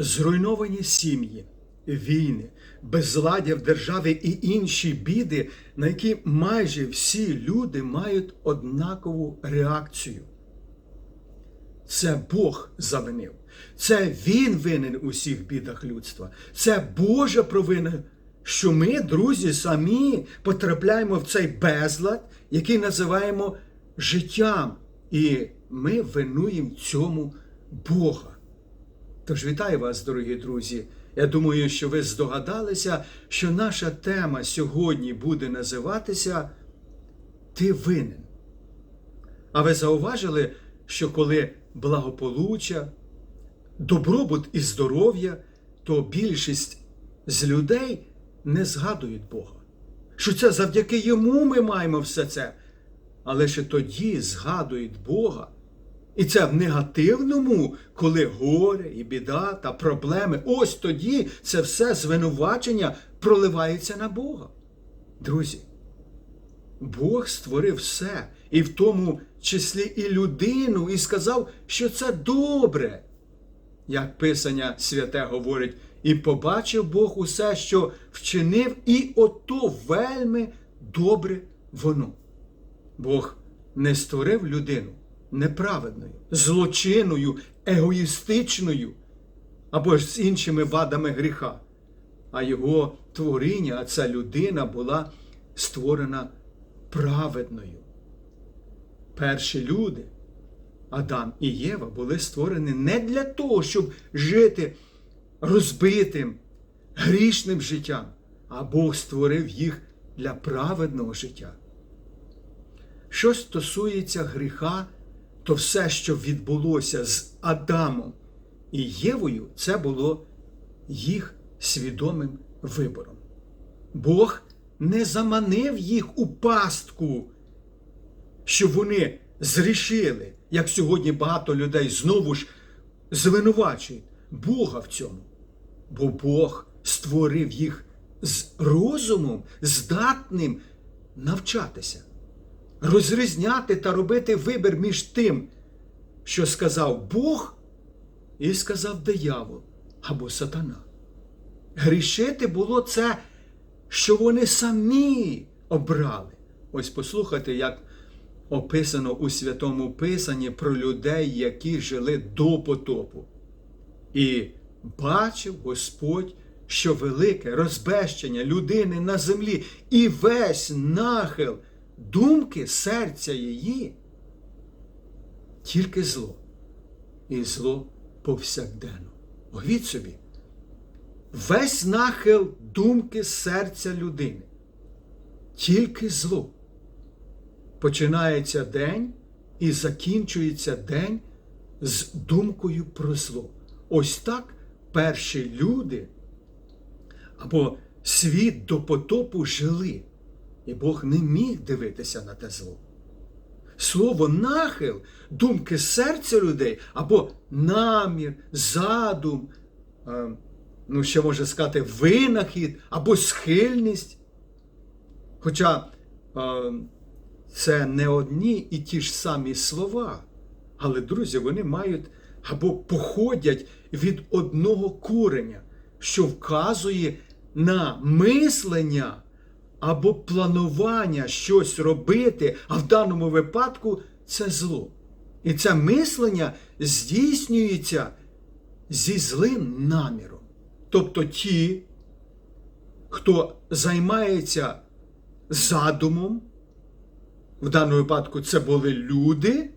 Зруйновані сім'ї, війни, безладдя в державі і інші біди, на які майже всі люди мають однакову реакцію. Це Бог завинив. Це Він винен у всіх бідах людства. Це Божа провина, що ми, друзі, самі потрапляємо в цей безлад, який називаємо життям. І ми винуємо цьому Бога. Тож вітаю вас, дорогі друзі. Я думаю, що ви здогадалися, що наша тема сьогодні буде називатися Ти винен. А ви зауважили, що коли благополуччя, добробут і здоров'я, то більшість з людей не згадують Бога. Що це завдяки йому ми маємо все це. Але ще тоді згадують Бога. І це в негативному, коли горе і біда та проблеми. Ось тоді це все звинувачення проливається на Бога. Друзі, Бог створив все, і в тому числі і людину, і сказав, що це добре. Як Писання святе говорить, і побачив Бог усе, що вчинив, і ото вельми добре воно. Бог не створив людину неправедною, злочинною, егоїстичною або ж з іншими вадами гріха. А його творіння, а ця людина була створена праведною. Перші люди, Адам і Єва, були створені не для того, щоб жити розбитим, грішним життям, а Бог створив їх для праведного життя. Що стосується гріха, то все, що відбулося з Адамом і Євою, це було їх свідомим вибором. Бог не заманив їх у пастку, щоб вони зрішили, як сьогодні багато людей знову ж звинувачують Бога в цьому. Бо Бог створив їх з розумом, здатним навчатися розрізняти та робити вибір між тим, що сказав Бог і сказав диявол або сатана. Грішити було це, що вони самі обрали. Ось послухайте, як описано у Святому Писанні про людей, які жили до потопу. І бачив Господь, що велике розбещення людини на землі і весь нахил думки серця її тільки зло. І зло повсякденно. Уявіть собі, весь нахил думки серця людини. Тільки зло. Починається день і закінчується день з думкою про зло. Ось так перші люди або світ до потопу жили. І Бог не міг дивитися на те зло. Слово нахил, думки серця людей або намір, задум, е, ну, ще можна сказати, винахід або схильність. Хоча е, це не одні і ті ж самі слова, але, друзі, вони мають або походять від одного куреня, що вказує на мислення або планування щось робити, а в даному випадку це зло. І це мислення здійснюється зі злим наміром. Тобто ті, хто займається задумом, в даному випадку це були люди,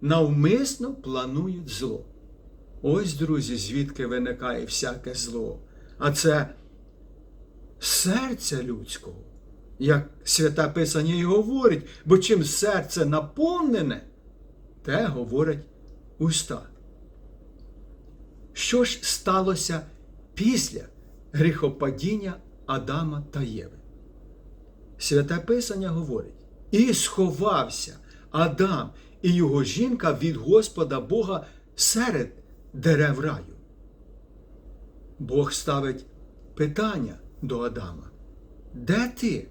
навмисно планують зло. Ось, друзі, звідки виникає всяке зло. А це серця людського, як свята Писання і говорить, бо чим серце наповнене, те говорять уста. Що ж сталося після гріхопадіння Адама та Єви? Святе Писання говорить: і сховався Адам і його жінка від Господа Бога серед дерев раю. Бог ставить питання до Адама. Де ти?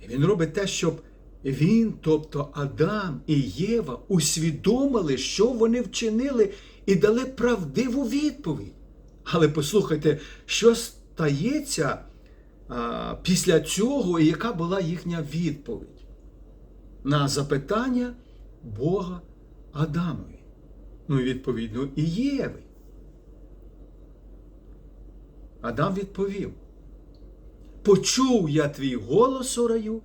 І він робить те, щоб він, тобто Адам і Єва, усвідомили, що вони вчинили, і дали правдиву відповідь. Але послухайте, що стається а, після цього і яка була їхня відповідь на запитання Бога Адамові. Ну, і відповідно, і Єви. Адам відповів: Почув я твій голос у раю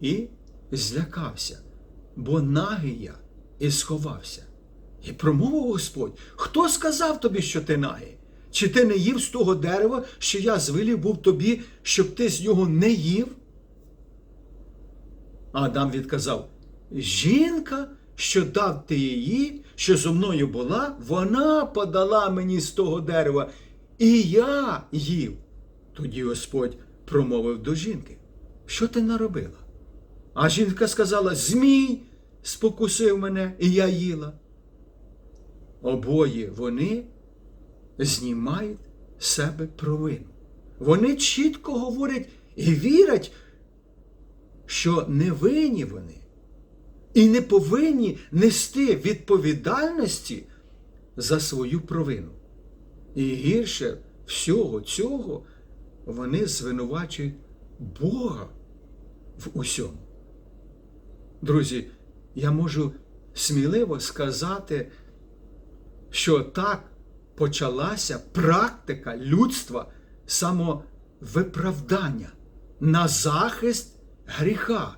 і злякався, бо нагий я і сховався. І промовив Господь: Хто сказав тобі, що ти нагий? Чи ти не їв з того дерева, що я звелів був тобі, щоб ти з нього не їв? Адам відказав: Жінка, що дав ти її, що зо мною була, вона подала мені з того дерева, і я їв. Тоді Господь промовив до жінки: Що ти наробила? А жінка сказала: Змій спокусив мене, і я їла. Обоє вони знімають з себе провину. Вони чітко говорять і вірять, що не винні вони і не повинні нести відповідальності за свою провину. І гірше всього цього вони звинувачують Бога в усьому. Друзі, я можу сміливо сказати, що так почалася практика людства самовиправдання на захист гріха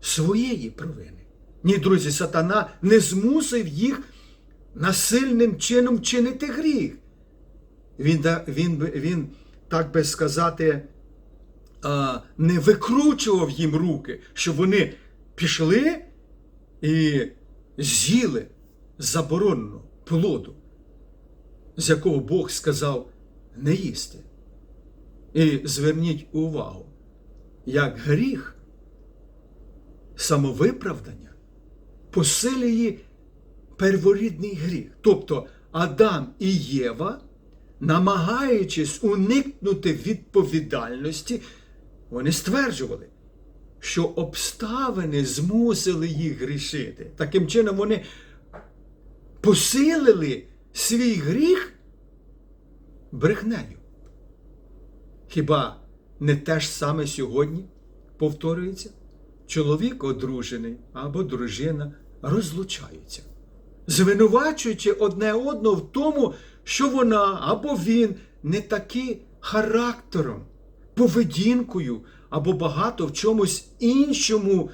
своєї провини. Ні, друзі, сатана не змусив їх насильним чином чинити гріх. Він, він, він так би сказати, не викручував їм руки, щоб вони пішли і з'їли заборонену плоду, з якого Бог сказав не їсти. І зверніть увагу, як гріх, самовиправдання посилює перворідний гріх. Тобто Адам і Єва, намагаючись уникнути відповідальності, вони стверджували, що обставини змусили їх грішити. Таким чином, вони посилили свій гріх брехнею. Хіба не те ж саме сьогодні повторюється? Чоловік одружений або дружина розлучаються, звинувачуючи одне одного в тому, що вона або він не такі характером, поведінкою або багато в чомусь іншому,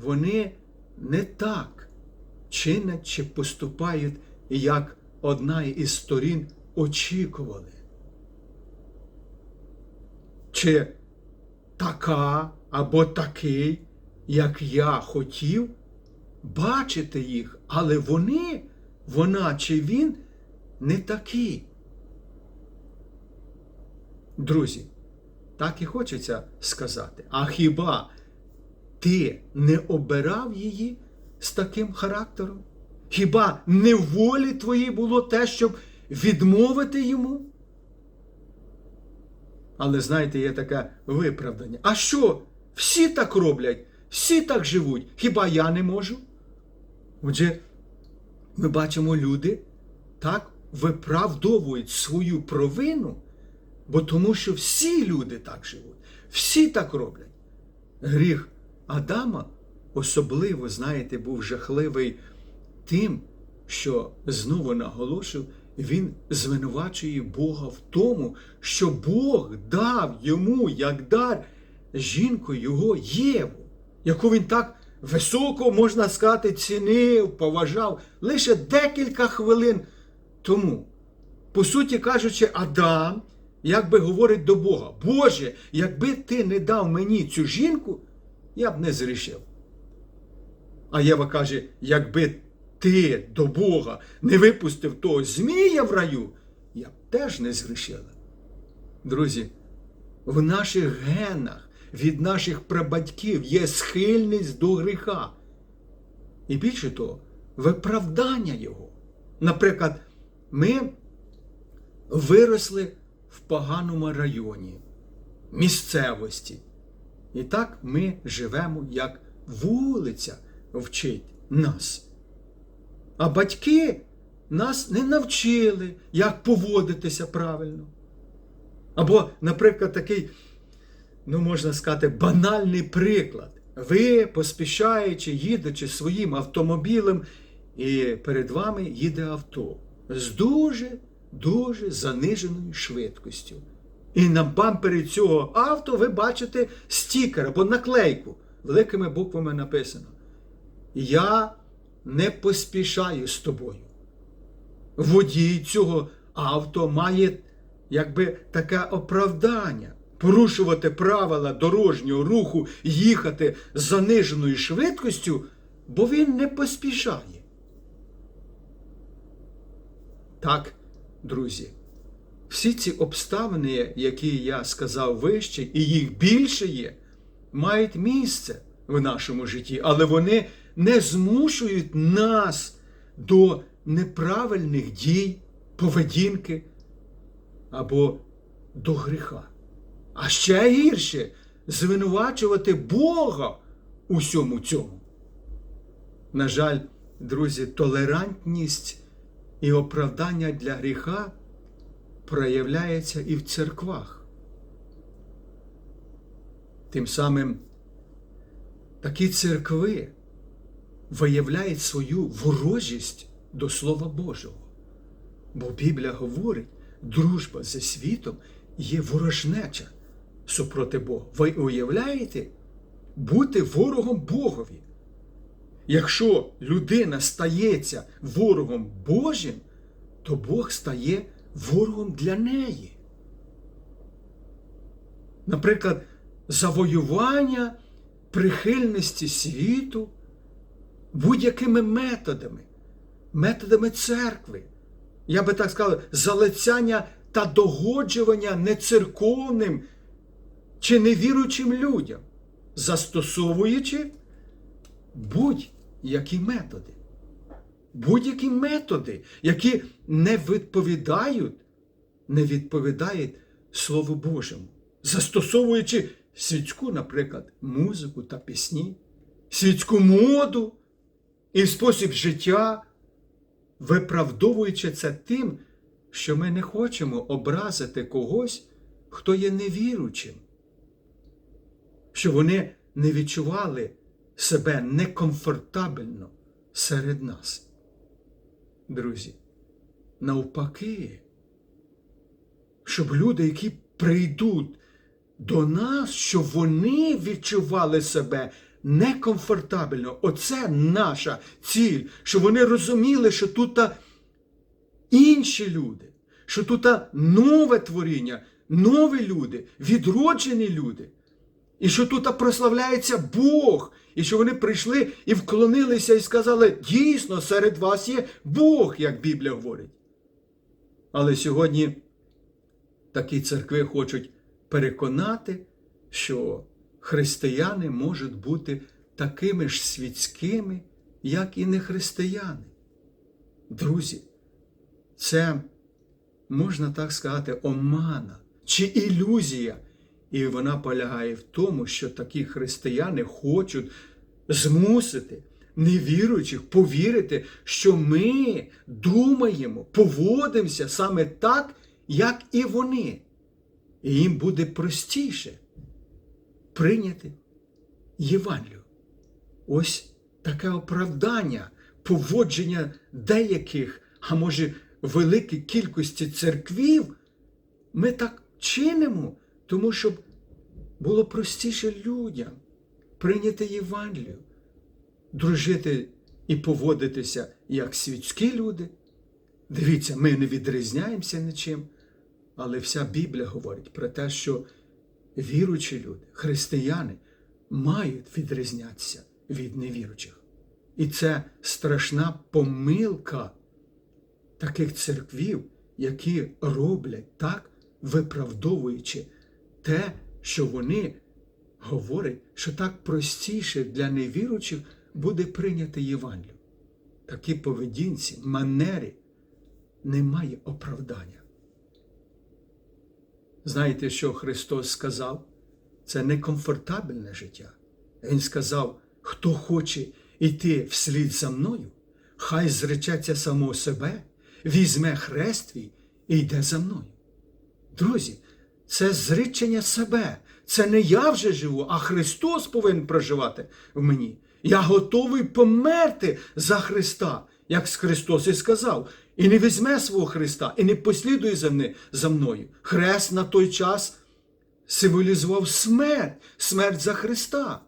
вони не так чинять чи поступають, як одна із сторін очікували. Чи така або такий, як я хотів, бачити їх, але вони, вона чи він не такі. Друзі, так і хочеться сказати. А хіба ти не обирав її з таким характером? Хіба не в волі твоїй було те, щоб відмовити йому? Але знаєте, є таке виправдання. А що? Всі так роблять, всі так живуть. Хіба я не можу? Отже, ми бачимо, люди так виправдовують свою провину, бо тому що всі люди так живуть, всі так роблять. Гріх Адама особливо, знаєте, був жахливий тим, що знову наголошив, він звинувачує Бога в тому, що Бог дав йому як дар жінку його Єву, яку він так високо, можна сказати, цінив, поважав лише декілька хвилин тому. По суті кажучи, Адам, як би говорить до Бога, Боже, якби ти не дав мені цю жінку, я б не зрішив. А Єва каже, якби ти до Бога не випустив того Змія в раю, я б теж не згрішила. Друзі, в наших генах від наших прабатьків є схильність до гріха. І більше того, виправдання його. Наприклад, ми виросли в поганому районі, місцевості. І так ми живемо, як вулиця вчить нас. А батьки нас не навчили, як поводитися правильно. Або, наприклад, такий, ну можна сказати, банальний приклад. Ви, поспішаючи, їдучи своїм автомобілем, і перед вами їде авто з дуже дуже заниженою швидкістю. І на бампері цього авто ви бачите стікер або наклейку. Великими буквами написано: Я не поспішаю з тобою. Водій цього авто має якби таке оправдання порушувати правила дорожнього руху, їхати заниженою швидкістю, бо він не поспішає. Так, друзі, всі ці обставини, які я сказав вище, і їх більше є, мають місце в нашому житті, але вони не змушують нас до неправильних дій, поведінки або до гріха. А ще гірше звинувачувати Бога у всьому цьому. На жаль, друзі, толерантність і оправдання для гріха проявляється і в церквах. Тим самим такі церкви виявляють свою ворожість до Слова Божого. Бо Біблія говорить, дружба зі світом є ворожнеча супроти Бога. Ви уявляєте бути ворогом Богові? Якщо людина стається ворогом Божим, то Бог стає ворогом для неї. Наприклад, завоювання прихильності світу будь-якими методами, методами церкви. Я би так сказав, залицяння та догоджування нецерковним чи невіруючим людям, застосовуючи будь-які методи. Будь-які методи, які не відповідають, не відповідають Слову Божому, застосовуючи світську, наприклад, музику та пісні, світську моду і спосіб життя, виправдовуючи це тим, що ми не хочемо образити когось, хто є невіручим, що вони не відчували себе некомфортабельно серед нас. Друзі, навпаки, щоб люди, які прийдуть до нас, щоб вони відчували себе некомфортабельно. Оце наша ціль, щоб вони розуміли, що тут інші люди, що тут нове творіння, нові люди, відроджені люди. І що тут прославляється Бог, і що вони прийшли і вклонилися і сказали, дійсно, серед вас є Бог, як Біблія говорить. Але сьогодні такі церкви хочуть переконати, що християни можуть бути такими ж світськими, як і не християни. Друзі, це, можна так сказати, омана чи ілюзія. І вона полягає в тому, що такі християни хочуть змусити невіруючих повірити, що ми думаємо, поводимося саме так, як і вони. І їм буде простіше прийняти Євангелію. Ось таке оправдання, поводження деяких, а може, великій кількості церквів, ми так чинимо. Тому щоб було простіше людям прийняти Євангелію, дружити і поводитися як світські люди. Дивіться, ми не відрізняємося нічим, але вся Біблія говорить про те, що віруючі люди, християни, мають відрізнятися від невіруючих. І це страшна помилка таких церквів, які роблять так, виправдовуючи те, що вони говорять, що так простіше для невіруючих буде прийняти Євангелію. Такі поведінці, манері немає оправдання. Знаєте, що Христос сказав? Це некомфортабельне життя. Він сказав, хто хоче йти вслід за мною, хай зречеться само себе, візьме хрест твій і йде за мною. Друзі, це зречення себе. Це не я вже живу, а Христос повинен проживати в мені. Я готовий померти за Христа, як Христос і сказав, і не візьме свого Христа, і не послідує за мни- за мною. Хрест на той час символізував смерть, смерть за Христа.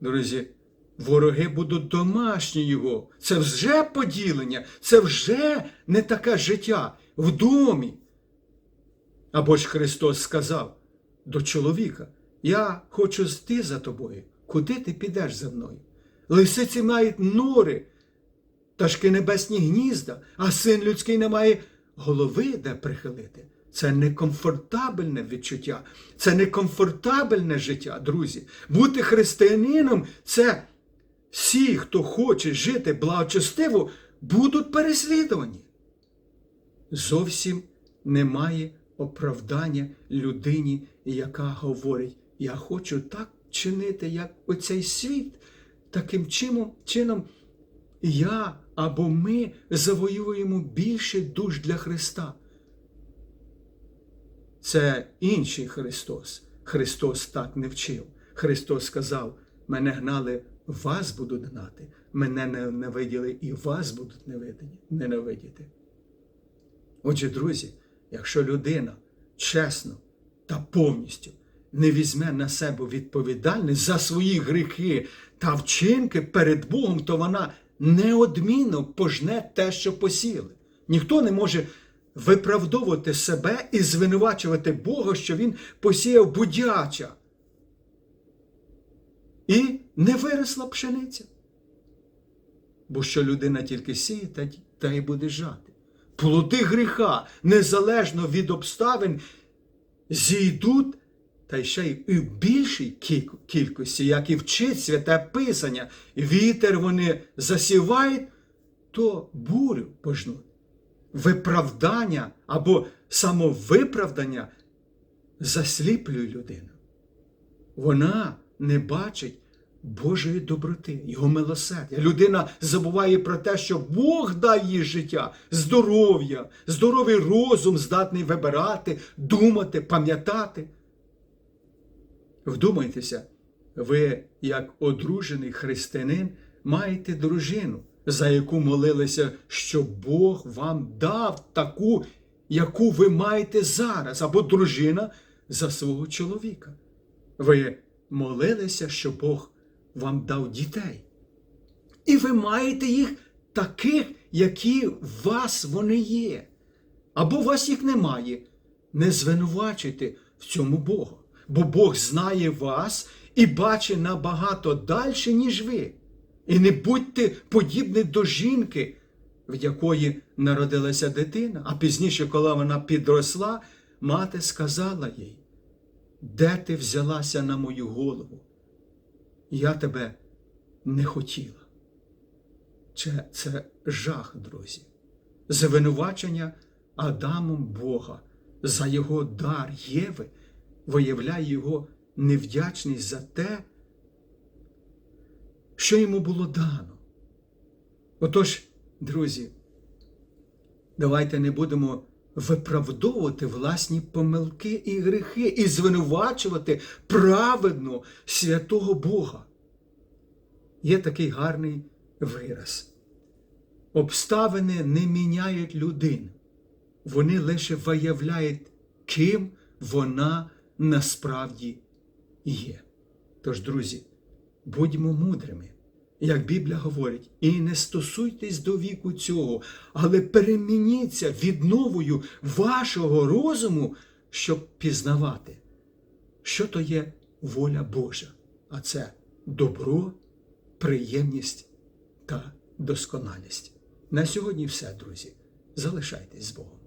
Друзі, вороги будуть домашні його. Це вже поділення, це вже не таке життя в домі. Або ж Христос сказав до чоловіка: Я хочу йти за тобою. Куди ти підеш за мною? Лисиці мають нори, пташки небесні гнізда, а син людський не має голови, де прихилити. Це некомфортабельне відчуття, це некомфортабельне життя, друзі. Бути християнином це всі, хто хоче жити благочестиво, будуть переслідувані. Зовсім немає оправдання людині, яка говорить: Я хочу так чинити, як оцей світ. Таким чином, чином я або ми завоюємо більше душ для Христа. Це інший Христос. Христос так не вчив. Христос сказав: мене гнали, вас будуть гнати, мене ненавиділи і вас будуть ненавидіти. Отже, друзі, якщо людина чесно та повністю не візьме на себе відповідальність за свої гріхи та вчинки перед Богом, то вона неодмінно пожне те, що посіяли. Ніхто не може виправдовувати себе і звинувачувати Бога, що він посіяв будяча. І не виросла пшениця. Бо що людина тільки сіє, та й буде жати. Плоди гріха, незалежно від обставин, зійдуть, та ще й в більшій кількості, як і вчить святе Писання, вітер вони засівають, то бурю пожнуть. Виправдання або самовиправдання засліплює людину. Вона не бачить Божої доброти, Його милосердя. Людина забуває про те, що Бог дає їй життя, здоров'я, здоровий розум, здатний вибирати, думати, пам'ятати. Вдумайтеся, ви, як одружений християнин, маєте дружину, за яку молилися, що Бог вам дав таку, яку ви маєте зараз, або дружина за свого чоловіка. Ви молилися, що Бог вам дав дітей. І ви маєте їх таких, які в вас вони є. Або у вас їх немає. Не звинувачуйте в цьому Бога. Бо Бог знає вас і бачить набагато далі, ніж ви. І не будьте подібні до жінки, в якої народилася дитина, а пізніше, коли вона підросла, мати сказала їй, де ти взялася на мою голову? Я тебе не хотіла. Це, це жах, друзі. Звинувачення Адамом Бога за його дар Єви виявляє його невдячність за те, що йому було дано. Отож, друзі, давайте не будемо виправдовувати власні помилки і гріхи і звинувачувати праведно святого Бога. Є такий гарний вираз. Обставини не міняють людину, вони лише виявляють, ким вона насправді є. Тож, друзі, будьмо мудрими, як Біблія говорить, і не стосуйтесь до віку цього, але перемініться відновою вашого розуму, щоб пізнавати, що то є воля Божа, а це добро, приємність та досконалість. На сьогодні все, друзі. Залишайтесь з Богом.